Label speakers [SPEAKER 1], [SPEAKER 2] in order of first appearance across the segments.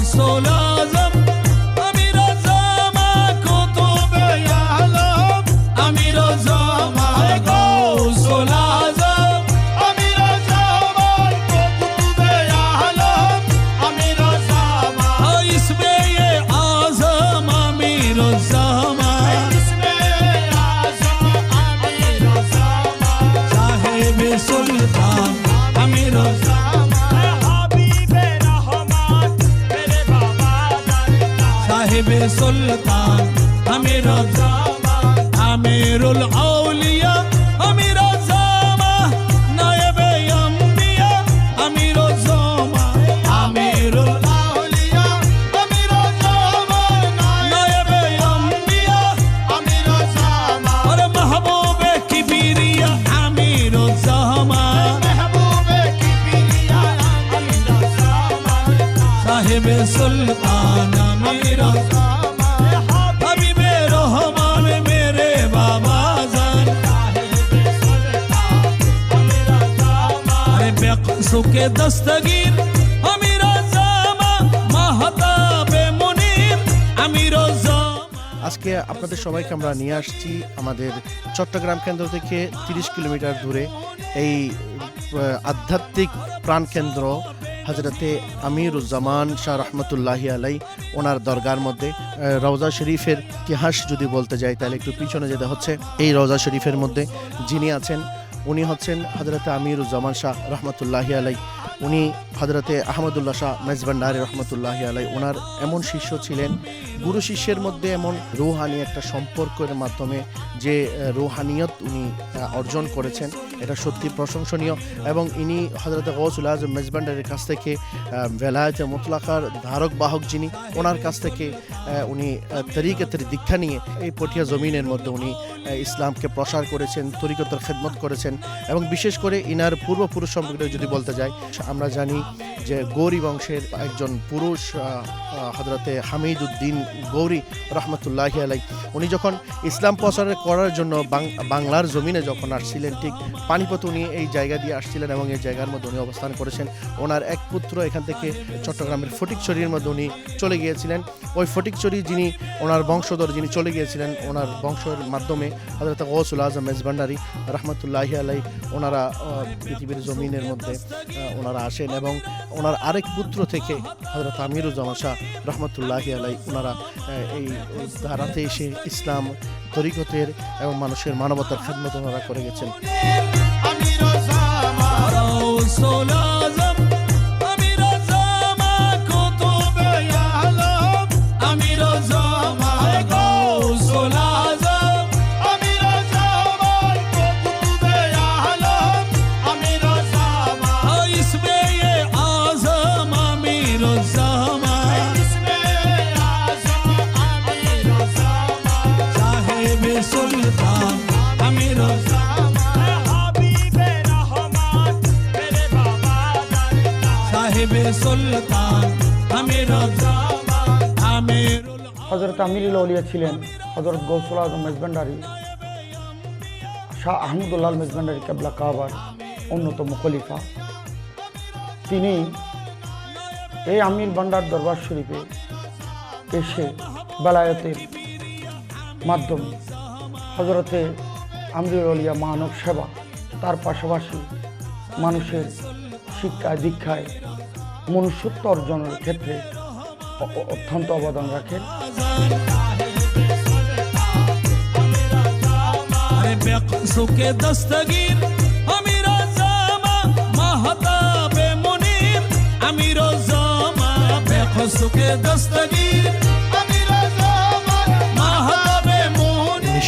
[SPEAKER 1] consolada. السلطان أمير الزمان أمير الأولياء أمير الزمان نائب أنبياء أمير الزمان أمير الأولياء أمير الزمان نائب أنبياء أمير الزمان. أنا محبوب كبيرية أمير الزمان محبوب كبيرية أمير الزمان. صاحب السلطان أمير الزمان. Dastagir আমি মুনির আমি
[SPEAKER 2] আজকে আপনাদের সবাইকে আমরা নিয়ে আসছি আমাদের চট্টগ্রাম কেন্দ্র থেকে 30 কিলোমিটার দূরে এই আধ্যাত্মিক প্রাণকেন্দ্র হজরতে আমিরুজ্জামান শাহ রহমতুল্লাহি আলাই ওনার দরগার মধ্যে। রওজা শরীফের ইতিহাস যদি বলতে যাই তাহলে একটু পিছনে যেতে হচ্ছে। এই রওজা শরীফের মধ্যে যিনি আছেন, উনি হচ্ছেন হজরতে আমিরুজ্জামান শাহ রহমতুল্লাহি আলাই উনি হজরতে আহমদুল্লাহ শাহ মেজবান্ডারি রহমতুল্লাহি আলাই ওনার এমন শিষ্য ছিলেন গুরু শিষ্যের মধ্যে এমন রুহানি একটা সম্পর্কের মাধ্যমে যে রুহানিয়ত উনি অর্জন করেছেন এটা সত্যি প্রশংসনীয়। এবং ইনি হজরত গৌসুল আজম মেজবান্ডারের কাছ থেকে বেলায়েতে মুতলাকার ধারক বাহক যিনি ওনার কাছ থেকে উনি আহ, দীক্ষা নিয়ে এই পটিয়া জমিনের মধ্যে উনি ইসলামকে প্রসার করেছেন, তরিকতের খেদমত করেছেন এবং বিশেষ করে ইনার পূর্বপুরুষ সম্পর্কে যদি বলতে যাই, আমরা জানি যে গৌরী বংশের একজন পুরুষ হজরতে হামিদ উদ্দিন গৌরী রহমতুল্লাহ আলাই উনি যখন ইসলাম প্রচার করার জন্য বাংলার জমিনে যখন আসছিলেন, ঠিক পানিপত উনি এই জায়গা দিয়ে আসছিলেন এবং এই জায়গার মধ্যে উনি অবস্থান করেছেন, ওনার এক পুত্র এখান থেকে চট্টগ্রামের ফটিকছড়ির মধ্যে উনি চলে গিয়েছিলেন। ওই ফটিকছড়ি যিনি ওনার বংশধর যিনি চলে গিয়েছিলেন, ওনার বংশের মাধ্যমে হজরত গৌসুল আজম মেজবান্ডারি রহমতুল্লাহি আলাই ওনারা পৃথিবীর জমিনের মধ্যে ওনারা আসেন এবং ওনার আরেক পুত্র থেকে হজরত আমিরুজ্জামান শাহ রহমতুল্লাহি আলাই ওনারা এই এই ধারাতে এসে ইসলাম তরিকতের এবং মানুষের মানবতার খেদমত ওনারা করে গেছেন।
[SPEAKER 3] হজরত আমিরুল আউলিয়া ছিলেন হজরত গৌসুল আজম মেজবান্ডারি, শাহ আহমদুল্লাহ মেজবান্ডারি কেবলা কাবার অন্যতম খলিফা। তিনি এই আমির বান্ডার দরবার শরীফে এসে বেলায়তের মাধ্যমে হজরতে আমরুল আলিয়া মানব সেবা। তার পাশাপাশি মানুষের শিক্ষায়, দীক্ষায় মনুষ্যত্ব অর্জনের ক্ষেত্রে অত্যন্ত অবদান
[SPEAKER 1] রাখে সুখে দস্তগীর।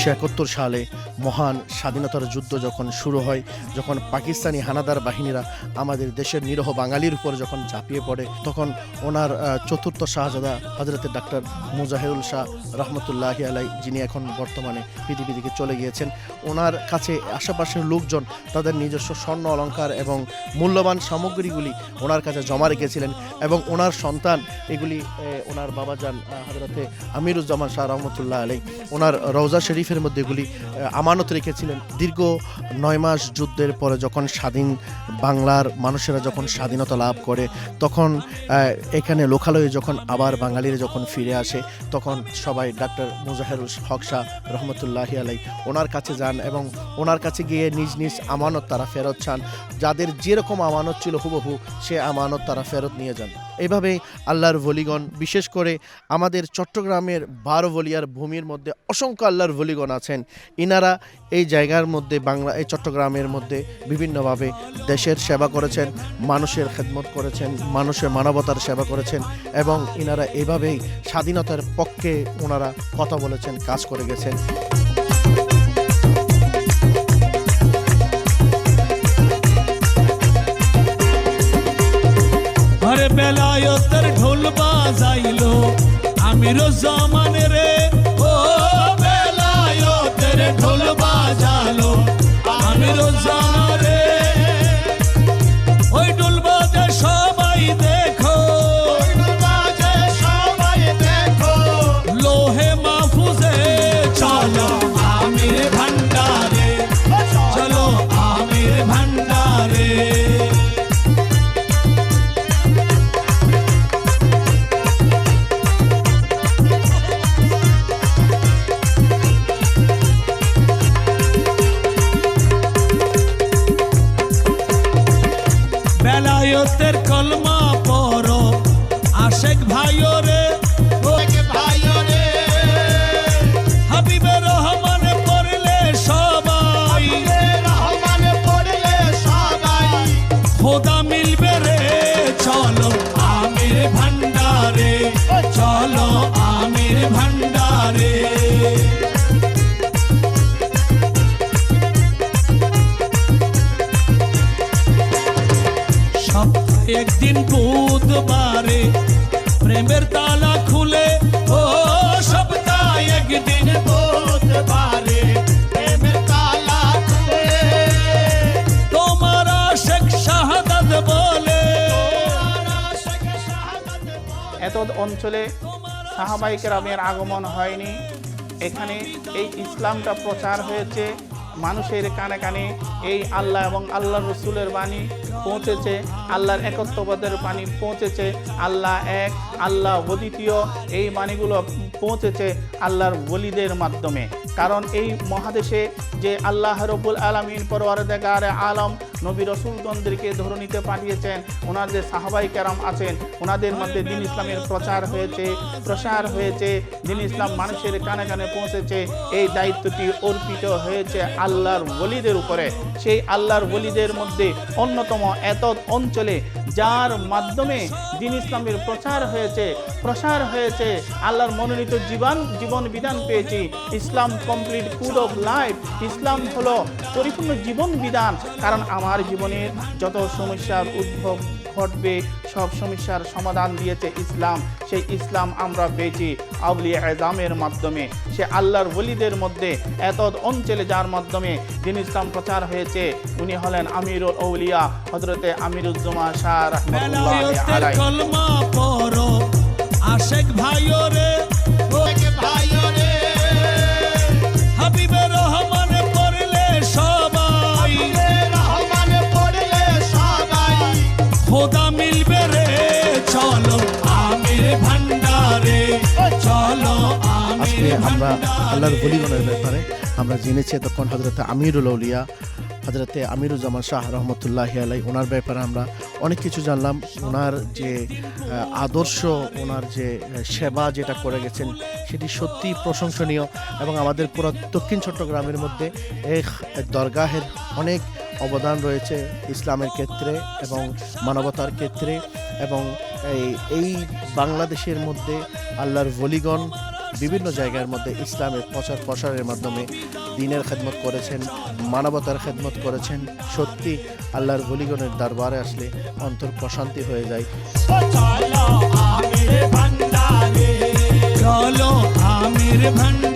[SPEAKER 2] উনিশশো একাত্তর সালে মহান স্বাধীনতার যুদ্ধ যখন শুরু হয়, যখন পাকিস্তানি হানাদার বাহিনীরা আমাদের দেশের নিরহ বাঙালির উপর যখন ঝাঁপিয়ে পড়ে, তখন ওনার চতুর্থ শাহজাদা হজরত ডাক্তার মুজাহিরুল শাহ রহমতুল্লাহ আলাই যিনি এখন বর্তমানে পৃথিবী থেকে চলে গিয়েছেন, ওনার কাছে আশেপাশের লোকজন তাদের নিজস্ব স্বর্ণ অলঙ্কার এবং মূল্যবান সামগ্রীগুলি ওনার কাছে জমা রেখেছিলেন এবং ওনার সন্তান এগুলি ওনার বাবা যান হজরতে আমিরুজ্জামান শাহ রহমতুল্লাহ আলাই ওনার রওজা শরীফের সেফের মধ্যে এগুলি আমানত রেখেছিলেন। দীর্ঘ নয় মাস যুদ্ধের পরে যখন স্বাধীন বাংলার মানুষেরা যখন স্বাধীনতা লাভ করে, তখন এখানে লোকালয়ে যখন আবার বাঙালিরা যখন ফিরে আসে, তখন সবাই ডাক্তার মুজাহেরুল হক শাহ রহমতুল্লাহি আলাই ওনার কাছে যান এবং ওনার কাছে গিয়ে নিজ নিজ আমানত তারা ফেরত চান। যাদের যেরকম আমানত ছিল হুবহু, সে আমানত তারা ফেরত নিয়ে যান। এইভাবেই আল্লাহর ভলিগণ, বিশেষ করে আমাদের চট্টগ্রামের বারো বলিয়ার ভূমির মধ্যে অসংখ্য আল্লাহর ভলিগণ আছেন। ইনারা এই জায়গার মধ্যে বাংলা, এই চট্টগ্রামের মধ্যে বিভিন্নভাবে দেশের সেবা করেছেন, মানুষের খেদমত করেছেন, মানুষের মানবতার সেবা করেছেন এবং ইনারা এভাবেই স্বাধীনতার পক্ষে ওনারা কথা বলেছেন, কাজ করে গেছেন।
[SPEAKER 1] বেলায়তের ঢোল বাজাইলো। আমি রোজ মানে রে বেলায়তের কলমা পর আশেক ভাইও
[SPEAKER 4] এত অঞ্চলে সাহাবাই কেরামের আগমন হয়নি। এখানে এই ইসলামটা প্রচার হয়েছে। মানুষের কানে কানে এই আল্লাহ এবং আল্লাহ রসুলের বাণী পৌঁছেছে, আল্লাহর একত্ববাদের বাণী পৌঁছেছে, আল্লাহ এক, আল্লাহ অদ্বিতীয়, এই বাণীগুলো পৌঁছেছে আল্লাহর বলিদের মাধ্যমে। কারণ এই মহাদেশে যে আল্লাহ রব্বুল আলমিন পরওয়ারদেগার আলম, নবী রসুলগণদেরকে ধরণীতে পাঠিয়েছেন, ওনার যে সাহাবাই কেরাম আছেন, ওনাদের মধ্যে দিন ইসলামের প্রচার হয়েছে, প্রসার হয়েছে, দিন ইসলাম মানুষের কানে কানে পৌঁছেছে, এই দায়িত্বটি অর্পিত হয়েছে আল্লাহর বলিদের উপরে। সেই আল্লাহর বলিদের মধ্যে অন্যতম এত অঞ্চলে যার মাধ্যমে দিন ইসলামের প্রচার হয়েছে, প্রসার হয়েছে, আল্লাহর মনোনীত জীবন জীবন বিধান পেয়েছি। ইসলাম কমপ্লিট ফুড অফ লাইফ ইসলাম হলো পরিপূর্ণ জীবন বিধান। কারণ আমার জীবনের যত সমস্যার উদ্ভব ঘটবে সব সমস্যার সমাধান দিয়েছে ইসলাম। সেই ইসলাম আমরা পেয়েছি আউলিয়া এজামের মাধ্যমে। সে আল্লাহর বলিদের মধ্যে এত অঞ্চলে যার মাধ্যমে দিন ইসলাম প্রচার হয়েছে উনি হলেন আমিরুল আউলিয়া হজরতে আমিরুজ্জমা শাহ রহমতুল্লাহ
[SPEAKER 1] আশেক ভাইও রে আমির
[SPEAKER 2] আল্লাহর বলিগণের ব্যাপারে আমরা জেনেছি তখন হজরত আমিরুল আউলিয়া হজরতে আমিরুজ্জামান শাহ রহমতুল্লাহ আলাই ওনার ব্যাপারে আমরা অনেক কিছু জানলাম। ওনার যে আদর্শ, ওনার যে সেবা যেটা করে গেছেন, সেটি সত্যি প্রশংসনীয় এবং আমাদের পুরো দক্ষিণ চট্টগ্রামের মধ্যে এই দরগাহের অনেক অবদান রয়েছে ইসলামের ক্ষেত্রে এবং মানবতার ক্ষেত্রে এবং এই বাংলাদেশের মধ্যে আল্লাহর ভলিগণ বিভিন্ন জায়গার মধ্যে ইসলামের প্রচার প্রসারের মাধ্যমে দিনের খেদমত করেছেন, মানবতার খেদমত করেছেন। সত্যি আল্লাহর গলিগণের দরবারে আসলে অন্তর প্রশান্তি হয়ে যায়।
[SPEAKER 1] আমির ভান্ডারে।